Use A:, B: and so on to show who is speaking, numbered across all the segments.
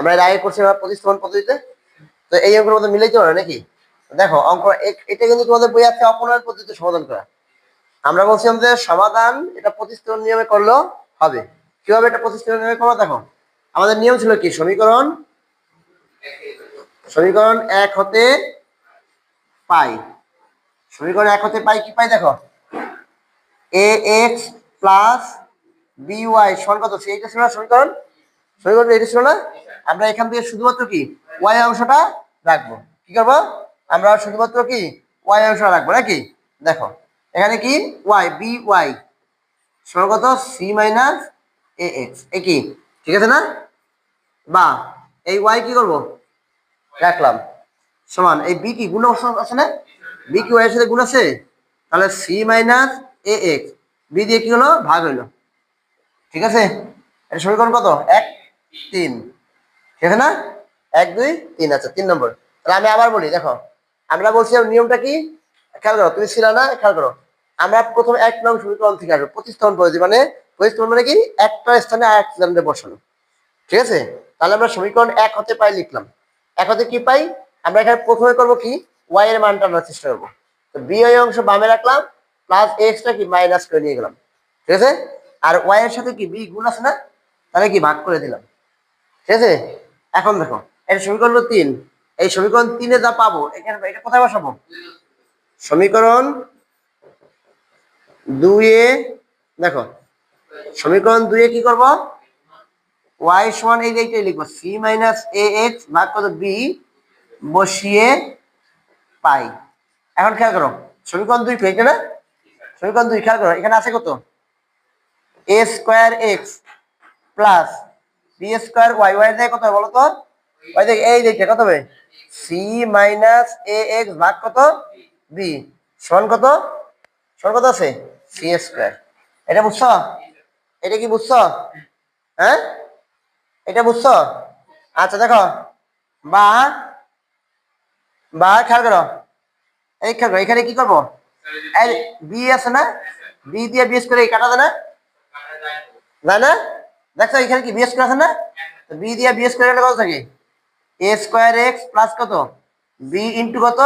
A: আমরা এর আগে করছি প্রতিস্থাপন পদ্ধতিতে? তো এই অঙ্কের মধ্যে মিলেই না নাকি? দেখো, অঙ্ক এটা কিন্তু তোমাদের বই আছে অপনয়ন পদ্ধতিতে সমাধান করা। আমরা বলছিলাম যে সমাধান এটা প্রতিস্থাপন নিয়মে করলেও হবে। কীভাবে এটা প্রতিস্থাপন নিয়মে করব দেখো? আমাদের নিয়ম ছিল কি? সমীকরণ সমীকরণ এক হতে পাই। সমীকরণ এক হতে পাই কি পাই দেখো? A X plus B Y সমান কত? সেইটা ছিল সমীকরণ? সমীকরণ এটা ছিল না? আমরা এখান থেকে শুধুমাত্র কি? ওয়াই অংশটা রাখব। কি করব? আমরা শুধুমাত্র কি? ওয়াই অংশটা রাখব, নাকি? দেখো, এখানে কি? ওয়াই বি ওয়াই সমান C minus A X A কি? ঠিক আছে না? বা, এই ওয়াই কি করব? রাখলাম। সমান, এই বি কি? গুণ অংশ আছে না? বি কি? ওয়াই এর সাথে গুণ আছে? তাহলে C minus A X B দিয়ে কি হলো? ভাগ হইল ঠিক আছে? এটা সমীকরণ কত? এক। তিন। ঠিক না? এক, দুই, তিন। আচ্ছা তিন নম্বর। তাহলে আমি আবার বলি, দেখো, আমরা বলছিলাম নিয়মটা কি? খেয়াল করো, তুমি ছিল না, খেয়াল করো। আমরা প্রথম এক নং সমীকরণ থেকে আসব। প্রতিস্থাপন পদ্ধতি মানে প্রতিস্থাপন মানে কি? একটা স্থানে আর এক স্থানে বসানো। ঠিক আছে? তাহলে আমরা সমীকরণ এক হতে পাই লিখলাম। এক হতে কি পাই? আমরা এখানে প্রথমে করব কি? ওয়াই এর মানটা আনার চেষ্টা করব। তো বি ওয়াই অংশ বামে রাখলাম প্লাস এক্সটা কি? মাইনাস করে নিয়ে গেলাম। ঠিক আছে? আর ওয়াই এর সাথে কি? বি গুণ আছে না? তাহলে কি? ভাগ করে দিলাম। ঠিক আছে? এখন দেখো, এটা সমীকরণ হলো তিন। এই সমীকরণ তিনে যা পাবো, এখানে এটা কোথায় বসাবো? সমীকরণ দুইয়ে, দেখো, সমীকরণ দুইয়ে কি করব? ওয়াই সমান এই এইটাই লিখব সি মাইনাস এ এক্স ভাগ কত বি বসিয়ে পাই। এখন খেয়াল করো, সমীকরণ দুই পেয়েছে না? সমীকরণ দুই খেয়াল করো, এখানে আছে কত? A square X plus B square Y Y দেয় কত বলো তো? ওয়াই দেখ এই দেখে কত হবে? সি মাইনাস এ এক্স ভাগ কত? বি সমান কত? সমান কত আছে? সি স্কোয়ার এটা বুঝছ? এটা কি বুঝছ? হ্যাঁ? এটা বুঝছ? আচ্ছা দেখো। বা বা, খেয়াল করো। এই খেয়াল করো, এখানে কি করব? বি আছে না? বি দিয়ে করে এই কাটা দেয় না? যায় না? দেখছ এখানে কি বিএস করে আছে না? তো বি দিয়ে বিএস করে গেলে কত থাকে? এ স্কোয়ার এক্স প্লাস কত? বি ইন্টু কত?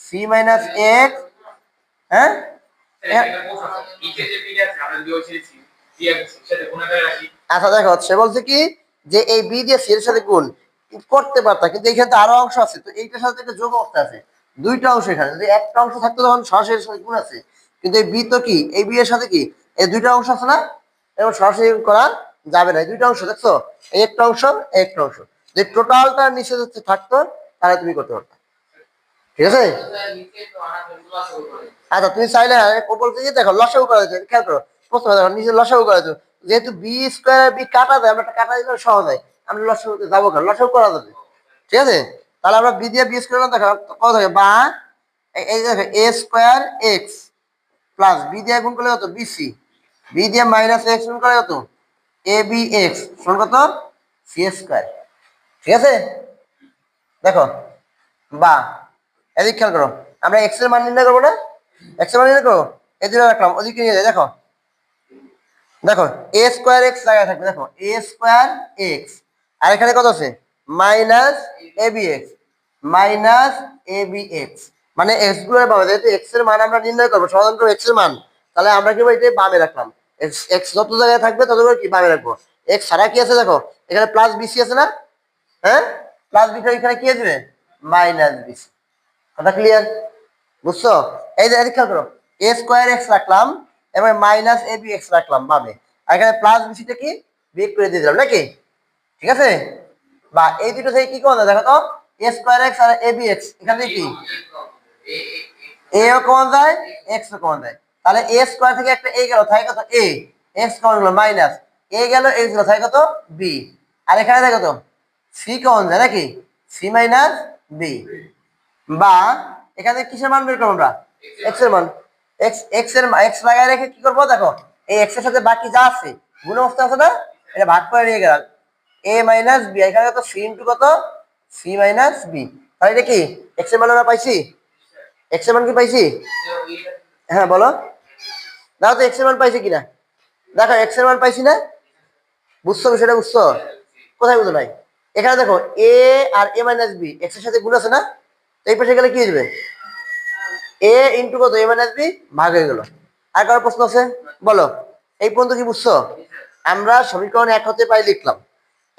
A: সি মাইনাস এক্স হ্যাঁ? আচ্ছা দেখো সে বলছে কি যে এই বি দিয়ে সি এর সাথে গুণ করতে পারতা কিন্তু এইখানে তো আরও অংশ আছে তো এইটার সাথে একটা যোগ অংশ আছে। দুইটা অংশ এখানে যদি একটা অংশ থাকতো তখন সরাসরি সাথে গুণ আছে। কিন্তু এই বি তো কি? এই বি এর সাথে কি? এই দুইটা অংশ আছে না? এবং সরাসরি করা যাবে না। দুইটা অংশ, দেখছ? এই একটা অংশ, এই একটা অংশ। যে টোটালটা নিচে যদি থাকতো তাহলে তুমি করতে পারতো ঠিক আছে? আচ্ছা তুমি চাইলে থেকে দেখো লসাগু করা যায় খেয়াল করো, প্রথমে দেখো, নিচে লসাগু করা যায় যেহেতু বি স্কোয়ার বি কাটা যায় আমরা কাটা দিলে সহজ হয়। আমরা লসাগুতে যাব কেন? লসাগু করা যাবে। ঠিক আছে? তাহলে আমরা বি দিয়ে বি স্কোয়ার দেখো কত থাকে? বা, এই দেখো A square X plus B দিয়ে গুণ করলে কত? বিসি বি দিয়ে মাইনাস এক্স গুণ করলে কত? এ বি এক্স সমান কত? সি স্কোয়ার ঠিক আছে? দেখো, বা, এদিক খেয়াল করো, আমরা এক্সের মান নির্ণয় করব না? এক্সের মান নির্ণয় করব? এই দুটো রাখলাম, ওদিকে নিয়ে যাই, দেখো। দেখো এ স্কোয়ার এক্স লাগায় থাকবে, দেখো এ স্কোয়ার এক্স আর এখানে কত আছে? Minus A B X minus A B X মানে এক্সগুলো পাবে যেহেতু এক্সের মান আমরা নির্ণয় করব, সমাধান করব এক্সের মান, তাহলে আমরা কি বলি বামে রাখলাম। এক্স যত জায়গায় থাকবে তত কি বামে রাখব? এক্স ছাড়া কি আছে দেখো? এখানে প্লাস বিসি আছে না? হ্যাঁ? প্লাস বিটা এখানে কি আসবে মাইনাস বিসি কথা ক্লিয়ার বুঝছ? এই যে খেয়াল করো। এ স্কোয়ার এক্স রাখলাম, এবার মাইনাস এ বি এক্স রাখলাম আর এখানে প্লাস বিসিটা কি? বিয়োগ করে দিয়ে দিলাম, নাকি? ঠিক আছে? বা এই দুটো থেকে কি কমন? যায় দেখো তো এ স্কোয়ার এক্স আর এ বি এক্স এখান থেকে কি? এ ও কমন যায় এক্স ও কমন যায়। তাহলে এ স্কোয়ার থেকে একটা এ গেল থাকে কত? এ এক্স কমন গেল মাইনাস এ গেল এক্স গেল থাকে কত? বি আর এখানে দেখো তো সি কমন যায় নাকি? সি মাইনাস বি বা এখানে কিসের মান বের করব আমরা? এক্সের মান। এক্স এক্সের এক্স লাগাই রেখে কি করব? দেখো, এই এক্সের সাথে বাকি যা আছে গুণ অবস্থা আছে না? এটা ভাগ করে নিয়ে গেলাম। এ মাইনাস বি এখানে কত? সি ইন্টু কত? সি মাইনাস বি তাহলে এটা কি? এক্সের মান আমরা পাইছি? এক্সের মান কি পাইছি? হ্যাঁ বলো। দেখো তো এক্সের মান পাইছি কিনা? দেখো এক্সের মান পাইছি না। বুঝছ বিষয়টা, বুঝছ? কোথায় বুঝো নাই? এখানে দেখো এ আর এ মাইনাস বি এক্সের সাথে গুণ আছে না? এই পাশে গেলে কি হয়ে যাবে এ ইন্টু কত? এ মাইনাস বি ভাগ হয়ে গেল। আর কারও প্রশ্ন আছে? বলো। এই পর্যন্ত কি বুঝছ? আমরা সমীকরণ এক হতে পাই লিখলাম।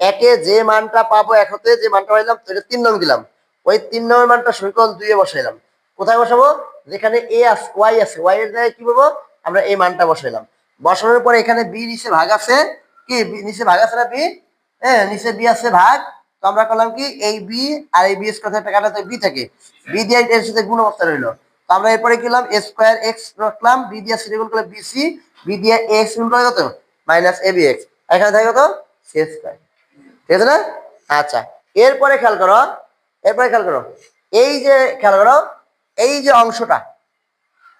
A: একে যে মানটা পাবো এক হতে যে মানটা পাইলাম এটা তিন নং দিলাম। ওই তিন নম্বর মানটা সমীকরণ দুইয়ে বসাইলাম। কোথায় বসাবো? যেখানে এ আছে ওয়াই আছে ওয়াই এর জায়গায় কি বলব আমরা এই মানটা বসাইলাম। বসানোর পরে এখানে বি নিচে ভাগ আছে কি? নিচে ভাগ আছে না বি? হ্যাঁ নিচে বি আছে ভাগ। তো আমরা করলাম কি? এই বি আর এই বি স্কোয়ার থেকে কাটাতে বি থাকে। বি দিয়ে এর সাথে গুণ অবস্থা রইল। তো আমরা এরপরে কি করলাম? স্কোয়ার এক্স রাখলাম। বি দিয়ে সি গুণ করলে বিসি বি দিয়ে এক্স গুণ করে কত? Minus A B X. এখানে থাকে কত? C square. ঠিক আছে না? আচ্ছা। এরপরে খেয়াল করো, এরপরে খেয়াল করো। এই যে, খেয়াল করো, এই যে অংশটা,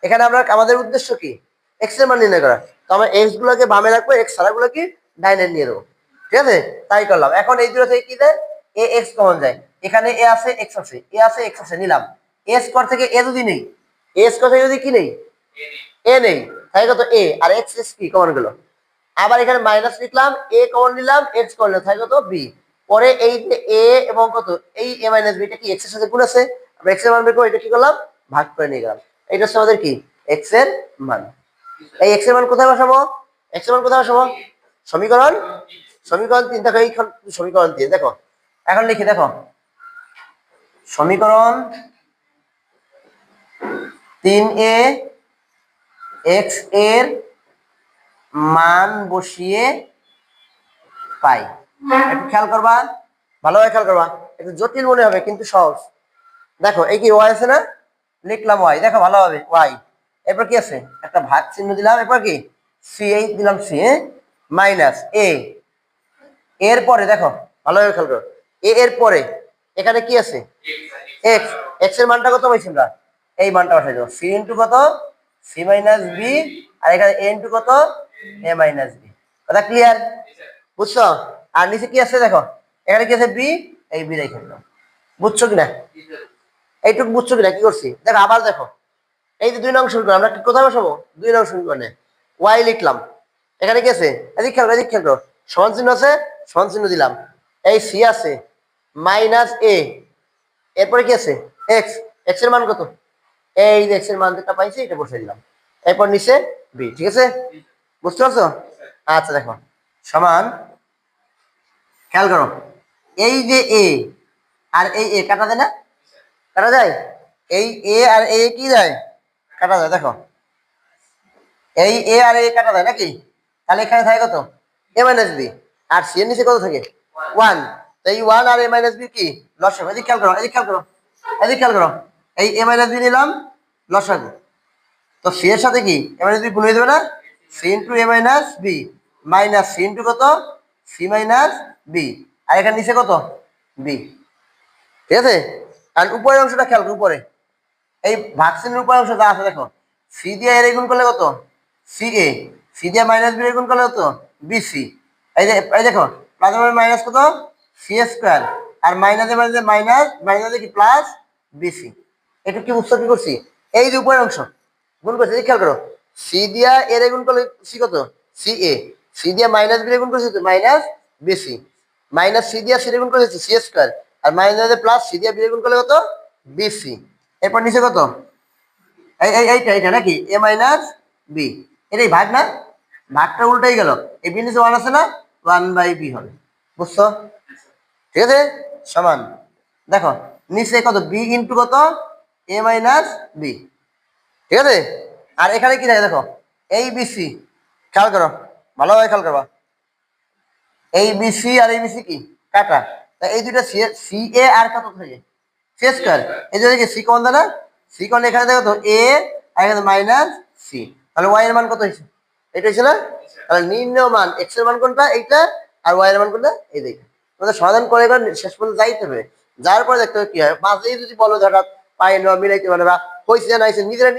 A: এখানে আমরা, আমাদের উদ্দেশ্য কি? এক্সের মান নির্ণয় করা। তো আমরা এক্স গুলোকে বামে রাখব এক্স ছাড়া গুলোকে ডাইনে নিয়ে দেবো ঠিক আছে? তাই করলাম। এখন এই দুটো থেকে কি দেয় এ এক্স কমন যায়। এখানে এ আছে এক্স আছে। এ আছে এক্স আছে। নিলাম। এ স্কোয়ার থেকে এ যদি নেই এ স্কোয়ার থেকে যদি কি নেই? এ নেই। তাই কত? এ আর এক্স এক্স কি? কমন গেল। আবার এখানে মাইনাস লিখলাম এ কমন নিলাম এক্স কমন নিলাম। তাই কত? বি পরে এই যে এ এবং কত? এই এ মাইনাস বিটা কি এক্সের সাথে গুণ আছে? আমরা এক্সের মান বের করে এটা কি করলাম? ভাগ করে নিয়ে গেলাম। এটা হচ্ছে আমাদের কি? এক্সের মান। এই এক্সের মান কোথায় বসাবো? এক্সের মান কোথায় বসাবো? সমীকরণ? সমীকরণ তিন, দেখো এই সমীকরণ তিন, দেখো। এখন লিখি, দেখো। সমীকরণ তিন এ এক্সের মান বসিয়ে পাই। একটু খেয়াল করবা। ভালোভাবে খেয়াল করবা। একটু জটিল মনে হবে, কিন্তু সহজ। দেখো, এই কি ওয়াই আছে না? লিখলাম ওয়াই দেখো ভালোভাবে ওয়াই এরপর কি আছে? একটা ভাগ চিহ্ন দিলাম, এরপর কি? সি এই দিলাম সি এ মাইনাস এ এর পরে দেখো ভালোভাবে খেয়াল করো। এ এর পরে, এখানে কি আছে? এক্স এক্সের মানটা কত পাইছি আমরা? এই মানটা বসাই দেবো। সি ইন্টু কত? সি মাইনাস বি আর এখানে এ ইন্টু কত? এ মাইনাস বি কথা ক্লিয়ার বুঝছ? আর নিচে কি আছে দেখো? এখানে কি আছে বি এই বি রেখে দিলাম। বুঝছ কিনা? এইটুকু বুঝছ কিনা? কি করছি? দেখো, আবার দেখো। এই যে দুই নং সমীকরণ আমরা কোথায় বসাবো? দুই নং সমীকরণে ওয়াই লিখলাম। এখানে কি আছে? এদিক খেয়াল এদিক খেয়াল করো সমান চিহ্ন আছে? সমান চিহ্ন দিলাম। এই সি আছে। মাইনাস এ এরপরে কি আছে? এক্স এক্সের মান কত? এই যে এক্সের মান যেটা পাইছি, এটা বসে দিলাম। এরপর নিচে বি ঠিক আছে? বুঝতে পারছ? আচ্ছা দেখো। সমান, খেয়াল করো। এই যে এ আর এই এ কাটা যায় না? কাটা যায়? এই এ আর এ কি যায়? কাটা যায় দেখো। এই এ আর এ কাটা যায় নাকি? তাহলে এখানে থাকে কত? এ মাইনাস বি আর সি এর নিচে কত থাকে? ওয়ান তো এই ওয়ান আর এ মাইনাস বি কি? লসাগু। এদিক খেয়াল করো এদিক খেয়াল করো এদিক খেয়াল করো। এই এ মাইনাস বি নিলাম লসাগু। তো সি এর সাথে কি? এ মাইনাস বি গুণ হয়ে যাবে না? C into A minus B minus C into কত? সি মাইনাস বি আর এখানে নিচে কত? বি ঠিক আছে? আর উপরের অংশটা খেয়াল করো, উপরে। এই ভ্যাকসিনের উপরের অংশ যা আছে দেখো সি দিয়ে এর গুণ করলে কত? সি এ সি দিয়ে মাইনাস বি গুণ করলে কত? বি সি এই যে, এই দেখো, প্লাস মাইনাস কত? সি স্কোয়ার আর মাইনাসে মাইনাসে মাইনাস মাইনাসে কি প্লাস বিসি এটা কি বুঝছ কি করছি? এই যে উপরের অংশ, গুণ করছি খেয়াল করো। সি দিয়া এর গুণ করলে সি কত? সি এ সি দিয়া মাইনাস বি গুণ করছি মাইনাস বিসি মাইনাস সি দিয়া সি গুণ করেছি সি স্কোয়ার আর মাইনাসে প্লাস সি দিয়া বি গুণ করলে কত? বিসি এরপর নিচে কত? এই এই, এইটা এইটা নাকি? A minus B. এটাই ভাগ না? ভাগটা উল্টাই গেল। এই বি নিচে ওয়ান আছে না? ওয়ান বাই বি হবে। বুঝছ? ঠিক আছে? সমান। দেখো, নিচে কত? বি ইন্টু কত? এ মাইনাস বি ঠিক আছে? আর এখানে কি থাকে দেখো এই বিসি খেয়াল করো। ভালোভাবে খেয়াল করবা। এই বিসি আর এই বিসি কি? কাটা। এই দুইটা সি এ আর কত থাকে? সি স্কোয়ার এই জন্য কি সি কমন দেয় না সি কমন এখানে দেখো তো এ এখানে মাইনাস সি তাহলে ওয়াই এর মান কত হয়েছে? এটা হয়েছে না তাহলে নিম্ন মান এক্সের মান কোনটা? এইটা, আর ওয়াই এর মান কোনটা? এই দিকে তোমাদের সমাধান করে করে শেষ পর্যন্ত যাইতে হবে। যার পরে দেখতে হবে কি হয়? মাঝেই যদি বলো ধরো পায়ে মিলাইতে পারে বা হয়েছে না, হয়েছে, নিজেরা